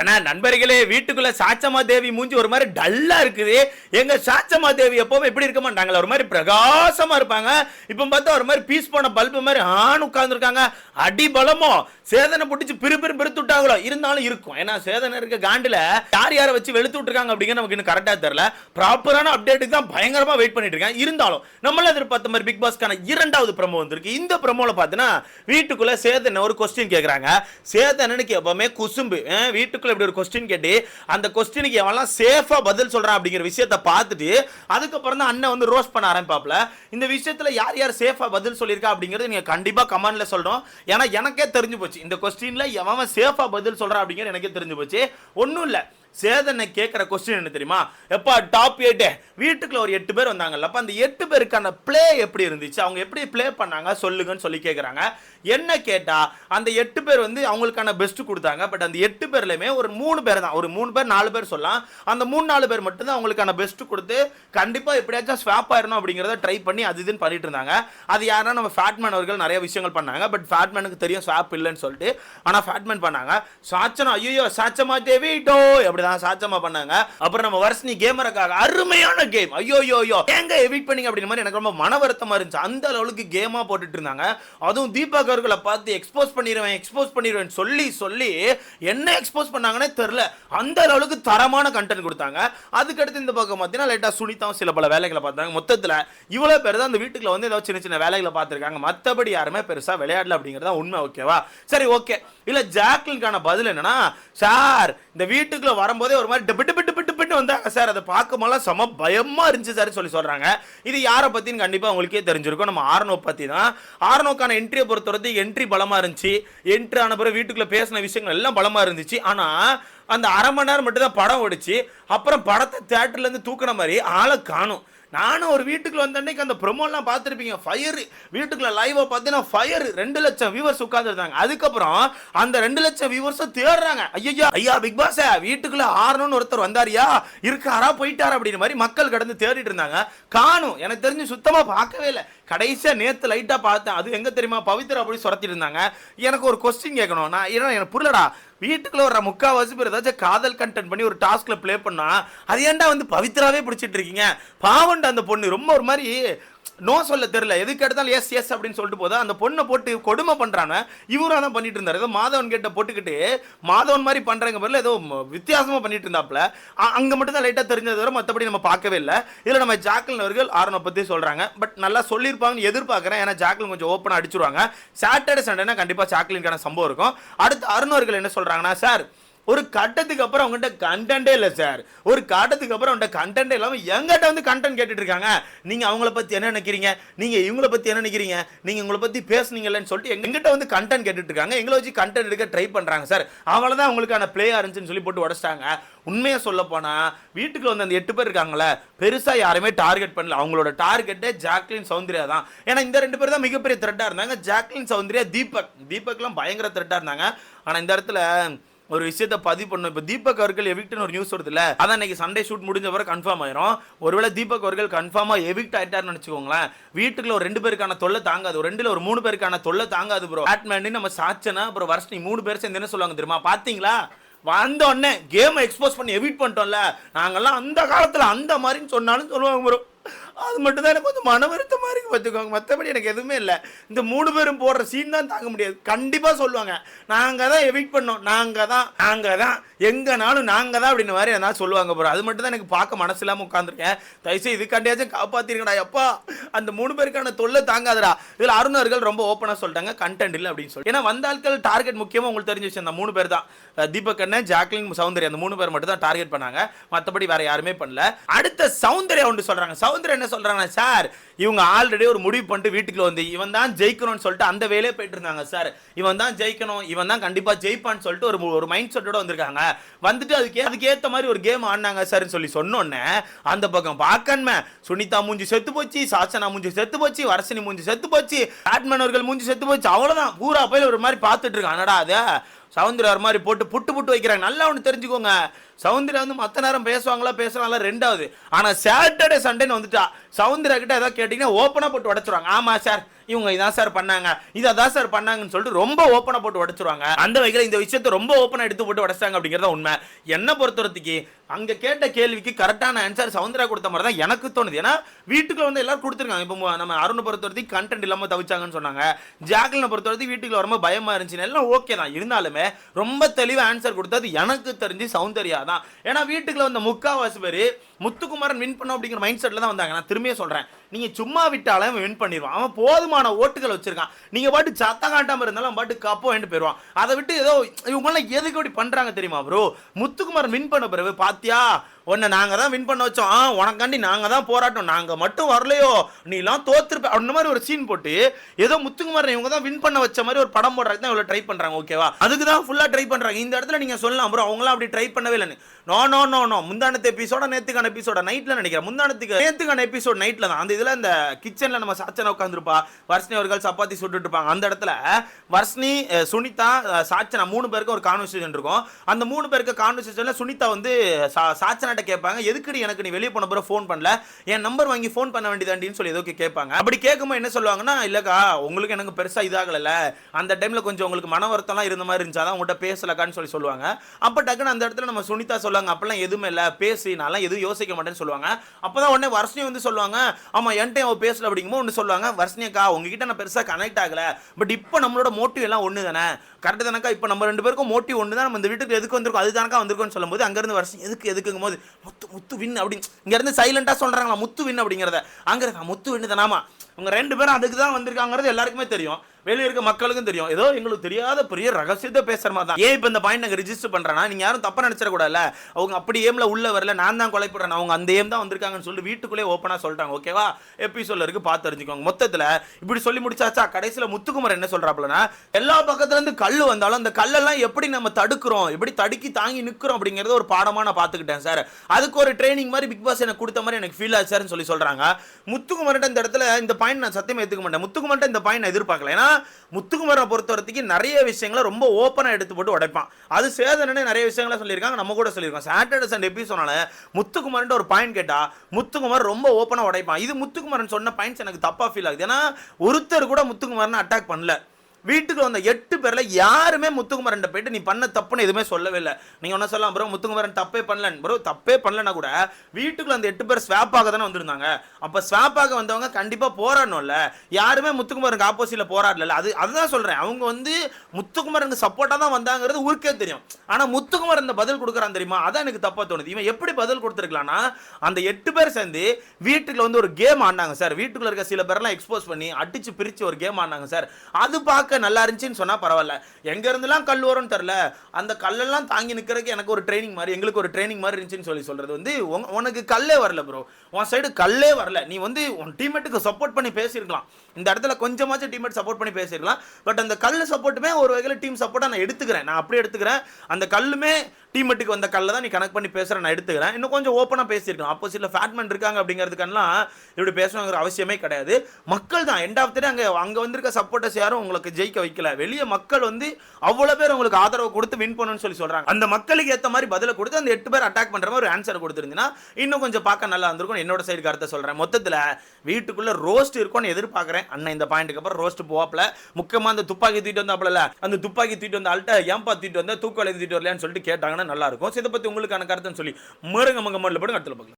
ஏன்னா நண்பர்களே வீட்டுக்குள்ள சாச்சமா தேவி மூஞ்சி ஒரு மாதிரி டல்லா இருக்குது. எங்க சாச்சமா தேவி எப்பவுமே எப்படி இருக்க மாட்டாங்களா ஒரு மாதிரி பிரகாசமா இருப்பாங்க. இப்போ பார்த்தா ஒரு மாதிரி பீஸ் போன பல்பு மாதிரி ஆண் உட்கார்ந்துருக்காங்க. அடி பலமோ சேதனை பிடிச்சி பிறு பிறு பிரித்து விட்டாங்களோ இருந்தாலும் இருக்கும். ஏன்னா சேதனை இருக்க காண்டில் யார் யாரை வச்சு வெளுத்து விட்டுருக்காங்க அப்படிங்கிற நமக்கு இன்னும் கரெக்டாக தெரியல. ப்ராப்பரான அப்டேட்டுக்கு தான் பயங்கரமாக வெயிட் பண்ணிட்டு இருக்கேன் இருந்தாலும் நம்மள எதிர்பார்த்த மாதிரி பிக் பாஸ்க்கான இரண்டாவது ப்ரமோ வந்திருக்கு. இந்த ப்ரமோவில் பார்த்தீங்கன்னா வீட்டுக்குள்ள சேதனை ஒரு கொஸ்டின் கேட்குறாங்க சேதனனுக்கு எப்பவுமே குசும்பு. வீட்டுக்கு வீட்டுக்குள்ள இப்படி ஒரு கொஸ்டின் கேட்டு அந்த கொஸ்டினுக்கு எவன்லாம் சேஃபாக பதில் சொல்றான் அப்படிங்கிற விஷயத்தை பார்த்துட்டு அதுக்கப்புறம் தான் அண்ணன் வந்து ரோஸ்ட் பண்ண ஆரம்பிப்பாப்ல. இந்த விஷயத்துல யார் யார் சேஃபாக பதில் சொல்லியிருக்கா அப்படிங்கிறது நீங்க கண்டிப்பா கமெண்ட்ல சொல்கிறோம் ஏன்னா எனக்கே தெரிஞ்சு போச்சு. இந்த கொஸ்டினில் எவன் சேஃபாக பதில் சொல்கிறான் அப்படிங்கிறது எனக்கே தெரிஞ்சு போச்சு. ஒன்றும் இல்லை. சேதனை கேட்குற கொஸ்டின் என்ன தெரியுமா? எப்பா டாப் எயிட்டு வீட்டுக்குள்ள ஒரு எட்டு பேர் வந்தாங்கல்லப்பா அந்த எட்டு பேருக்கான ப்ளே எப்படி இருந்துச்சு? அவங்க எப்படி ப்ளே பண்ணாங்க? சொல்லுங்கன்னு சொல்லி கேட்குறாங்க என்ன கேட்டால் அந்த எட்டு பேர் வந்து அவங்களுக்கான பெஸ்ட் கொடுத்தாங்க. பட் அந்த எட்டு பேர்லையுமே ஒரு மூணு பேர் தான். ஒரு மூணு பேர் நாலு பேர் சொல்லலாம். அந்த மூணு நாலு பேர் மட்டும்தான் அவங்களுக்கான பெஸ்ட் கொடுத்து கண்டிப்பாக எப்படியாச்சும் ஸ்வாப் ஆயிடணும் அப்படிங்கிறத ட்ரை பண்ணி அது இதுன்னு பண்ணிட்டு இருந்தாங்க. அது யாருன்னா நம்ம ஃபேட்மேன் அவர்கள் நிறைய விஷயங்கள் பண்ணாங்க. பட் ஃபேட்மேனுக்கு தெரியும் ஸ்வாப் இல்லைன்னு சொல்லிட்டு. ஆனால் ஃபேட்மேன் பண்ணாங்க. சாச்சனா ஐயோ சாச்சமா தேவிட்டோ அப்படிதான் சாச்சமா பண்ணாங்க. அப்புறம் நம்ம வர்ஷினி கேமருக்காக அருமையான கேம் ஐயோ ஐயோ ஐயோ எங்க எவிட் பண்ணீங்க அப்படின்ற மாதிரி எனக்கு ரொம்ப மன வருத்தமா இருந்துச்சு. அந்த அளவுக்கு கேமா போட்டுட்டு இருந்தாங்க. அதுவும் தீபக் அவர்களை பார்த்து எக்ஸ்போஸ் பண்ணிடுவேன் எக்ஸ்போஸ் பண்ணிடுவேன் சொல்லி சொல்லி என்ன எக்ஸ்போஸ் பண்ணாங்கன்னே தெரில அந்த அளவுக்கு தரமான கண்டென்ட் கொடுத்தாங்க. அதுக்கடுத்து இந்த பக்கம் பார்த்தீங்கன்னா லைட்டா சுனிதாவும் சில பல வேலைகளை பார்த்தாங்க. மொத்தத்தில் இவ்வளோ பேர் தான் அந்த வீட்டுக்குள்ள வந்து ஏதாவது சின்ன சின்ன வேலைகளை பார்த்துருக்காங்க. மற்றபடி யாருமே பெருசாக விளையாடல அப்படிங்கிறதா உண்மை ஓகேவா சரி ஓகே இல்லை ஜாக்லின்கான பதில் என்னன்னா சார் இந்த வீட்டுக்குள்ள வரும்போதே ஒரு மாதிரி பிட்டு பிட்டு பிட்டு பிட்டு வந்தாங்க சார் அதை பார்க்கும்போதெல்லாம் செம பயமாக இருந்துச்சு சார் சொல்லி சொல்கிறாங்க இது யாரை பற்றினு கண்டிப்பாக உங்களுக்கே தெரிஞ்சிருக்கும். நம்ம ஆர்னோ பற்றி தான். ஆர்னோக்கான என்ட்ரியை பொறுத்தவரைக்கும் என்ட்ரி பலமாக இருந்துச்சு. என்ட்ரி ஆன பிறகு வீட்டுக்குள்ளே பேசின விஷயங்கள் எல்லாம் பலமாக இருந்துச்சு. ஆனால் அந்த அரை மணி நேரம் மட்டும் தான் படம் ஓடிச்சு. அப்புறம் படத்தை தேட்டர்லேருந்து தூக்குன மாதிரி ஆளை காணும். நானும் ஒரு வீட்டுக்குள்ள வந்த அன்னைக்கு அந்த ப்ரொமோலாம் பார்த்துருப்பீங்க. ஃபயர் வீட்டுக்குள்ள லைவா பார்த்தீங்கன்னா ஃபயர் ரெண்டு லட்சம் வியூவர்ஸ் உட்காந்துருந்தாங்க அதுக்கப்புறம் அந்த ரெண்டு லட்சம் வியூவர்ஸை தேடுறாங்க. ஐயா ஐயா பிக் பாஸ் வீட்டுக்குள்ள ஆறணும்னு ஒருத்தர் வந்தாரியா? இருக்காரா போயிட்டாரா அப்படின்னு மாதிரி மக்கள் கடந்து தேடிட்டு இருந்தாங்க. காணும் எனக்கு தெரிஞ்சு சுத்தமாக பார்க்கவே இல்லை. கடைசியாக நேற்று லைட்டாக பார்த்தேன். அது எங்கே தெரியுமா? பவித்ரா அப்படி சுரத்திட்டு இருந்தாங்க எனக்கு ஒரு கொஸ்டின் கேட்கணும். நான் ஏன்னா எனக்கு புரியலடா. வீட்டுக்குள்ள வர முக்காவாசி பேர் ஏதாச்சும் காதல் கண்டென்ட் பண்ணி ஒரு டாஸ்கில் ப்ளே பண்ணா அது ஏன்டா வந்து பவித்ராவே பிடிச்சிட்டு இருக்கீங்க? பாவண்டா அந்த பொண்ணு. ரொம்ப ஒரு மாதிரி நோ சொல்ல தெரியல. எதுக்கு எடுத்தாலும் எஸ் எஸ் அப்படின்னு சொல்லிட்டு போதா அந்த பொண்ணை போட்டு கொடுமை பண்ணுறாங்க இவரும் தான் பண்ணிட்டு இருந்தார். ஏதோ மாதவன் கிட்ட போட்டுக்கிட்டு மாதவன் மாதிரி பண்ணுறங்க பேர்ல. ஏதோ வித்தியாசமாக பண்ணிட்டு இருந்தாப்புல. அங்கே மட்டும் தான் லைட்டாக தெரிஞ்சது வர மற்றபடி நம்ம பார்க்கவே இல்லை. இதில் நம்ம ஜாக்லின் அவர்கள் ஆரணை பற்றி சொல்கிறாங்க பட் நல்லா சொல்லியிருப்பாங்கன்னு எதிர்பார்க்குறேன். ஏன்னா ஜாக்லின் கொஞ்சம் ஓப்பனாக அடிச்சிருவாங்க. சாட்டர்டே சண்டேனா கண்டிப்பாக ஜாக்லின்கான சம்பவம் இருக்கும். அடுத்து அருண் அவர்கள் என்ன சொல்கிறாங்கன்னா சார் ஒரு கட்டத்துக்கு அப்புறம் அவங்ககிட்ட கண்டென்ட்டே இல்லை சார் ஒரு கட்டத்துக்கு அப்புறம் அவங்ககிட்ட கண்டென்ட் இல்லாமல் எங்கிட்ட வந்து கண்டென்ட் கேட்டுட்டு இருக்காங்க. நீங்கள் அவங்கள பற்றி என்ன நினைக்கிறீங்க? நீங்கள் இவங்கள பற்றி என்ன நினைக்கிறீங்க? நீங்கள் உங்களை பற்றி பேசுனீங்கல்லன்னு சொல்லிட்டு எங்கிட்ட வந்து கண்டென்ட் கேட்டுட்டு இருக்காங்க. எங்களை வச்சு கண்டென்ட் எடுக்க ட்ரை பண்ணுறாங்க சார் அவ்வளோதான் அவங்களுக்கான பிளேயாக இருந்துச்சுன்னு சொல்லி போட்டு உடச்சிட்டாங்க. உண்மையாக சொல்ல போனால் வீட்டுக்கு வந்து அந்த எட்டு பேர் இருக்காங்களே பெருசாக யாருமே டார்கெட் பண்ணல. அவங்களோட டார்கெட்டே ஜாக்லின் சௌந்தர்யா தான். ஏன்னா இந்த ரெண்டு பேர் தான் மிகப்பெரிய த்ரெட்டாக இருந்தாங்க. ஜாக்லின் சௌந்தர்யா தீபக். தீபக்லாம் பயங்கர த்ரெட்டாக இருந்தாங்க. ஆனால் இந்த இடத்துல ஒரு விஷயத்த பதிவு பண்ணும் இப்போ தீபக் அவர்கள் எவிக்ட்னு ஒரு நியூஸ் வருது இல்ல அதான் இன்னைக்கு சண்டே ஷூட் முடிஞ்ச வரை கன்ஃபார்ம் ஆயிரும். ஒருவேளை தீபக் அவர்கள் கன்ஃபார்மாக எவிக்ட் ஆயிட்டாருன்னு வச்சுக்கோங்களேன் வீட்டுக்குள்ள ஒரு ரெண்டு பேருக்கான தொல்லை தாங்காது. ஒரு ரெண்டுல ஒரு மூணு பேருக்கான தொல்லை தாங்காது ப்ரோ பேட்மேன் நம்ம சாச்சனா அப்புறம் வர்ஷினி மூணு பேர் சேர்ந்து என்ன சொல்லுவாங்க தெரியுமா? பாத்தீங்களா? வந்த உடனே கேமை எக்ஸ்போஸ் பண்ணி எவிட் பண்ணிட்டோம்ல. நாங்கெல்லாம் அந்த காலத்தில் அந்த மாதிரின்னு சொன்னாலும் சொல்லுவாங்க ப்ரோ அது மட்டும் தான் எனக்கு கொஞ்சம் மன வருத்தமாக இருக்குது பார்த்துக்கோங்க. மற்றபடி எனக்கு எதுவுமே இல்லை. இந்த மூணு பேரும் போடுற சீன் தான் தாங்க முடியாது. கண்டிப்பாக சொல்லுவாங்க. நாங்கள் தான் எவிட் பண்ணோம். நாங்கள் தான் நாங்கள் தான். எங்கேனாலும் நாங்கள் தான் அப்படின்னு மாதிரி எதனா சொல்லுவாங்க போகிறோம் அது மட்டும் தான் எனக்கு பார்க்க மனசு இல்லாமல் உட்காந்துருக்கேன் தயவுசெய்து இதுக்காண்டியாச்சும் காப்பாற்றிருக்கடா எப்பா. அந்த மூணு பேருக்கான தொல்லை தாங்காதடா. இதில் அருணர்கள் ரொம்ப ஓப்பனாக சொல்லிட்டாங்க. கண்டென்ட் இல்லை அப்படின்னு சொல்லி. ஏன்னா வந்த ஆட்கள் டார்கெட் முக்கியமாக உங்களுக்கு தெரிஞ்சு விஷயம் அந்த மூணு பேர் தான். தீபக் அண்ணன் ஜாக்லின் சௌந்தர்யா. அந்த மூணு பேர் மட்டும் தான் டார்கெட் பண்ணாங்க. மற்றபடி வேற யாருமே பண்ணல. அடுத்த சௌந்தர்யா ஒன்று சொல்கிறாங்க சௌந்தர்யா என்ன சொல்றாங்க சார் இவங்க ஆல்ரெடி ஒரு முடிவு பண்ணிட்டு வீட்டுக்குள்ள வந்து இவன் தான் ஜெயிக்கணும்னு சொல்லிட்டு அந்த வேலையே போயிட்டு இருந்தாங்க சார். இவன் தான் ஜெயிக்கணும் இவன் தான் கண்டிப்பாக ஜெயிப்பான்னு சொல்லிட்டு ஒரு ஒரு மைண்ட் செட்டோட வந்திருக்காங்க. வந்துட்டு அதுக்கே அதுக்கேற்ற மாதிரி ஒரு கேம் ஆடினாங்க சார்னு சொல்லி சொன்னோன்னே அந்த பக்கம் பார்க்கணுமே. சுனிதா மூஞ்சி செத்து போச்சு சாச்சனா மூஞ்சி செத்து போச்சு வரசனி மூஞ்சி செத்து போச்சு பேட்மேன் அவர்கள் மூஞ்சி செத்து போச்சு அவ்வளவுதான். பூரா போய் ஒரு மாதிரி பார்த்துட்டு இருக்கான். என்னடா அது? சவுந்தரர் மாதிரி போட்டு புட்டு புட்டு வைக்கிறாங்க. நல்லா ஒன்று தெரிஞ்சுக்கோங்க. சவுந்தரா வந்து மற்ற நேரம் பேசுவாங்களா பேசுகிறாங்களா ரெண்டாவது. ஆனால் சாட்டர்டே சண்டேன்னு வந்துட்டா சவுந்தரா கிட்ட ஏதாவது கேட்டிங்கன்னா ஓப்பனாக போட்டு உடச்சிருவாங்க. ஆமாம் சார் இவங்க இதான் சார் பண்ணாங்க. இதை தான் சார் பண்ணாங்கன்னு சொல்லிட்டு ரொம்ப ஓப்பனாக போட்டு உடச்சிருவாங்க. அந்த வகையில் இந்த விஷயத்தை ரொம்ப ஓப்பனாக எடுத்து போட்டு உடைச்சாங்க அப்படிங்கறத உண்மை. என்ன பொறுத்தவரத்துக்கு அங்கே கேட்ட கேள்விக்கு கரெக்டான ஆன்சர் சவுந்தரா கொடுத்த மாதிரி தான் எனக்கு தோணுது. ஏன்னா வீட்டுக்குள்ள வந்து எல்லாரும் கொடுத்துருக்காங்க. இப்போ நம்ம அருணை பொறுத்தவரத்துக்கு கண்டென்ட் இல்லாமல் தவிச்சாங்கன்னு சொன்னாங்க. ஜாக்லினை பொறுத்தவரைக்கும் வீட்டுக்குள்ள வரும்போது பயமாக இருந்துச்சு எல்லாம் ஓகே தான். இருந்தாலுமே ரொம்ப தெளிவாக ஆன்சர் கொடுத்தது எனக்கு தெரிஞ்சு சௌந்தர்யா தான். ஏன்னா வீட்டுக்குள்ள வந்த முக்காவாசி பேர் முத்துக்குமாரன் வின் பண்ண அப்படிங்கிற மைண்ட் செட்டில் தான் வந்தாங்க. நான் திரும்பியே சொல்கிறேன் நீங்க சும்மா விட்டாலே அவன் வின் பண்ணிடுவான். அவன் போதுமான ஓட்டுகள் வச்சிருக்கான். நீங்க பாட்டு சத்தம் காட்டாம இருந்தாலும் அவன் பாட்டு கப்போ வேண்டு போயிடுவான். அதை விட்டு ஏதோ இவங்கெல்லாம் எதுக்கு அப்படி பண்றாங்க தெரியுமா ப்ரோ முத்துக்குமார் வின் பண்ண பிறகு பாத்தியா உன்னை நாங்க தான் வின் பண்ண வச்சோம். ஆ, உனக்காண்டி நாங்க தான் போராட்டம். நாங்க மட்டும் வரலையோ? நீ எல்லாம் தோத்துருப்ப. அந்த மாதிரி ஒரு சீன் போட்டு ஏதோ முத்துக்குமார் இவங்க தான் வின் பண்ண வச்ச மாதிரி ஒரு படம் போடுறதுக்கு தான் இவ்வளவு ட்ரை பண்றாங்க ஓகேவா அதுக்கு தான் ஃபுல்லா ட்ரை பண்றாங்க. இந்த இடத்துல நீங்க சொல்லலாம் ப்ரோ அவங்களாம் அப்படி ட்ரை பண்ணவே இல்லைன்னு. நோ நோ நோ நோ முந்தானத்து எபிசோட நேத்துக்கான எபிசோட நைட்ல நினைக்கிறேன். முந்தானத்துக்கு நேத்துக்கான எபிசோட் நைட்ல தான். அந்த இதில் இந்த கிச்சன்ல நம்ம சாச்சனா உட்காந்துருப்பா வர்ஷினி அவர்கள் சப்பாத்தி சுட்டுட்டு இருப்பாங்க அந்த இடத்துல வர்ஷினி சுனிதா சாச்சனா மூணு பேருக்கு ஒரு கான்வர்சேஷன் இருக்கும். அந்த மூணு பேருக்கு கான்வர்சேஷனில் சுனிதா வந்து சாச்சனாட்ட கேட்பாங்க. எதுக்குடி எனக்கு நீ வெளியே போன பிறகு ஃபோன் பண்ணல? என் நம்பர் வாங்கி ஃபோன் பண்ண வேண்டியதாண்டின்னு சொல்லி ஏதோ கேட்பாங்க. அப்படி கேட்கும்போது என்ன சொல்லுவாங்கன்னா இல்லக்கா உங்களுக்கு எனக்கு பெருசா இதாகல அந்த டைம்ல கொஞ்சம் உங்களுக்கு மன வருத்தம்லாம் இருந்த மாதிரி இருந்துச்சு. தான் உங்கள்கிட்ட பேசலக்கான்னு சொல்லி சொல்லுவாங்க. அப்ப டக்குன்னு அந்த இடத்துல நம்ம சுனிதா சொல்லுவாங்க அப்பெல்லாம் எதுவுமே இல்லை. பேசி. நான்லாம் எதுவும் யோசிக்க மாட்டேன்னு சொல்லுவாங்க. அப்பதான் உடனே வருஷம் வந்து சொல்லுவாங்க ஆமா என்கிட்ட அவன் பேசல அப்படிங்கும்போது ஒன்று சொல்லுவாங்க வர்ஷனியக்கா உங்ககிட்ட நான் பெருசாக கனெக்ட் ஆகலை. பட் இப்போ நம்மளோட மோட்டிவ் எல்லாம் ஒன்று தானே? கரெக்டு தானக்கா? இப்போ நம்ம ரெண்டு பேருக்கும் மோட்டிவ் ஒன்று தான்? நம்ம இந்த வீட்டுக்கு எதுக்கு வந்திருக்கோம்? அதுதானக்கா வந்திருக்கோம்னு சொல்லும்போது அங்கேருந்து வருஷம் எதுக்கு எதுக்குங்கும் போது முத்து முத்து வின் அப்படின்னு இங்கேருந்து சைலண்டாக சொல்கிறாங்களா முத்து வின் அப்படிங்கிறத. அங்கே இருக்கா முத்து வின்னு தானாமா? அவங்க ரெண்டு பேரும் அதுக்கு தான் வந்திருக்காங்கிறது எல்லாருக்குமே தெரியும். வெளியே இருக்க மக்களுக்கும் தெரியும். ஏதோ எங்களுக்கு தெரியாத பெரிய ரகசியத்தை பேசுற மாதிரி தான். ஏன் இப்போ இந்த பாயிண்ட் நாங்கள் ரிஜிஸ்டர் பண்ணுறேன்னா நீங்க யாரும் தப்பாக நினச்சிடக்கூடாதுல அவங்க அப்படி ஏம்ல உள்ள வரல நான் தான் கொலை போடுறேன் அவங்க அந்த ஏம் தான் வந்திருக்காங்கன்னு சொல்லி வீட்டுக்குள்ளே ஓப்பனாக சொல்லிட்டாங்க ஓகேவா எபிசோட்ல இருக்கு பார்த்து தெரிஞ்சுக்கோங்க. மொத்தத்தில் இப்படி சொல்லி முடிச்சாச்சா? கடைசியில் முத்துக்குமார் என்ன சொல்கிறாப்புலனா எல்லா பக்கத்துலேருந்து கல் வந்தாலும் அந்த கல்லெல்லாம் எப்படி நம்ம தடுக்கிறோம்? எப்படி தடுக்கி தாங்கி நிற்கிறோம் அப்படிங்கிறத ஒரு பாடமாக நான் பார்த்துக்கிட்டேன் சார் அதுக்கு ஒரு ட்ரைனிங் மாதிரி பிக் பாஸ் எனக்கு கொடுத்த மாதிரி எனக்கு ஃபீல் ஆச்சாருன்னு சொல்லி சொல்கிறாங்க முத்துக்குமார்ட்ட இந்த இடத்துல இந்த பாயிண்ட் நான் சத்தியமாக எடுத்துக்க மாட்டேன். முத்துக்குமார்ட்ட இந்த பாயிண்ட் நான் எதிர்பார்க்கல. ஏன்னா முத்துக்குமரை பொறுத்த வரைக்கும் நிறைய விஷயங்களை ரொம்ப ஓப்பனாக எடுத்து போட்டு உடைப்பான். அது சேதனே நிறைய விஷயங்களை சொல்லியிருக்காங்க நம்ம கூட சொல்லியிருக்கோம். சாட்டர்டே சண்டே எபிசோனால முத்துக்குமார்ன்ற ஒரு பாயிண்ட் கேட்டால் முத்துக்குமார் ரொம்ப ஓப்பனாக உடைப்பான். இது முத்துக்குமரன் சொன்ன பாயிண்ட்ஸ் எனக்கு தப்பாக ஃபீல் ஆகுது. ஏன்னா ஒருத்தர் கூட முத்துக்குமரனை அட்டாக் பண்ணல. வீட்டுக்கு வந்த எட்டு பேரில் யாருமே முத்துக்குமரன் போயிட்டு நீ பண்ண தப்புன்னு எதுவுமே சொல்லவே இல்லை. நீங்கள் என்ன சொல்லலாம் ப்ரோ முத்துக்குமரன் தப்பே பண்ணலன்னு. ப்ரோ தப்பே பண்ணலனா கூட வீட்டுக்குள்ள அந்த எட்டு பேர் ஸ்வாப்பாக தானே வந்திருந்தாங்க. அப்போ ஸ்வாப்பாக வந்தவங்க கண்டிப்பாக போராடணும்ல. யாருமே முத்துக்குமரனுக்கு ஆப்போசிட்டில் போராடல அது அதுதான் சொல்கிறேன் அவங்க வந்து முத்துக்குமரனுக்கு சப்போர்ட்டாக தான் வந்தாங்கிறது ஊருக்கே தெரியும். ஆனால் முத்துக்குமரன் இந்த பதில் கொடுக்குறான் தெரியுமா? அதான் எனக்கு தப்பாக தோணுது. இவன் எப்படி பதில் கொடுத்துருக்கலாம்னா அந்த எட்டு பேர் சேர்ந்து வீட்டுக்குள்ள வந்து ஒரு கேம் ஆடினாங்க சார். வீட்டுக்குள்ள இருக்க சில பேர்லாம் எக்ஸ்போஸ் பண்ணி அடிச்சு பிரிச்சு ஒரு கேம் ஆடினாங்க சார். அது பார்க்க நல்லா இருந்துச்சுன்னு சொன்னா பரவாயில்ல. எங்கேருந்துலாம் கல் வரும்னு தெரில அந்த கல்லெல்லாம் தாங்கி நிற்கிறதுக்கு எனக்கு ஒரு ட்ரைனிங் மாதிரி எங்களுக்கு ஒரு ட்ரைனிங் மாதிரி இருந்துச்சுன்னு சொல்லி சொல்றது வந்து உன்- உனக்கு கல்லே வரல ப்ரோ உன் சைடு கல்லே வரல. நீ வந்து உன் டீம்மேட்டுக்கு சப்போர்ட் பண்ணி பேசியிருக்கலாம். இந்த இடத்துல கொஞ்சமாச்சும் டீம்மேட் சப்போர்ட் பண்ணி பேசியிருக்கலாம். பட் அந்த கல் சப்போர்ட்டுமே ஒரு வகையில் டீம் சப்போர்ட்டாக நான் எடுத்துக்கிறேன். நான் அப்படியே எடுத்துக்கிறேன். அந்த கல்லுமே டீமேட்டுக்கு வந்த கல்லை தான் நீ கனெக்ட் பண்ணி பேசுற நான் எடுத்துக்கிறேன். இன்னும் கொஞ்சம் ஓப்பனாக பேசியிருக்கேன் ஆப்போசிட்டில் ஃபேட்மேன் இருக்காங்க அப்படிங்கிறதுக்கெல்லாம் இப்படி பேசணுங்கிற அவசியமே கிடையாது. மக்கள் தான். எண்ட் ஆஃப் த அங்கே அங்கே வந்திருக்க சப்போர்ட்டர்ஸ் யாரும் உங்களுக்கு ஜெயிக்க வைக்கல. வெளியே மக்கள் வந்து அவ்வளோ பேர் உங்களுக்கு ஆதரவு கொடுத்து வின் பண்ணணும்னு சொல்லி சொல்றாங்க. அந்த மக்களுக்கு ஏற்ற மாதிரி பதிலை கொடுத்து அந்த எட்டு பேர் அட்டாக் பண்ற மாதிரி ஒரு ஆன்சர் கொடுத்துருந்தீங்கன்னா இன்னும் கொஞ்சம் பார்க்க நல்லா இருந்திருக்கும். என்னோட சைடு கருத்தை சொல்றேன். மொத்தத்தில் வீட்டுக்குள்ள ரோஸ்ட் இருக்கும்னு எதிர்பார்க்குறேன். அண்ணன் இந்த பாயிண்ட்டுக்கு அப்புறம் ரோஸ்ட் போவாப்பில். முக்கியமாக அந்த துப்பாக்கி தூக்கிட்டு வந்தாப்பில் அந்த துப்பாக்கி தூக்கிட்டு வந்த ஆள்கிட்ட ஏன்பா தூக்கிட்டு வந்தால் தூக்கம் தூக்கிட்டு வரலையான்னு சொல்லிட்டு கேட்டாங்கன்னா நல்லா இருக்கும். ஸோ இதை பத்தி உங்களுக்கான கருத்துன்னு சொல்லி மருங்க மங்க மண்ணில் போட்டு அடுத்துல பார்க்கலாம்.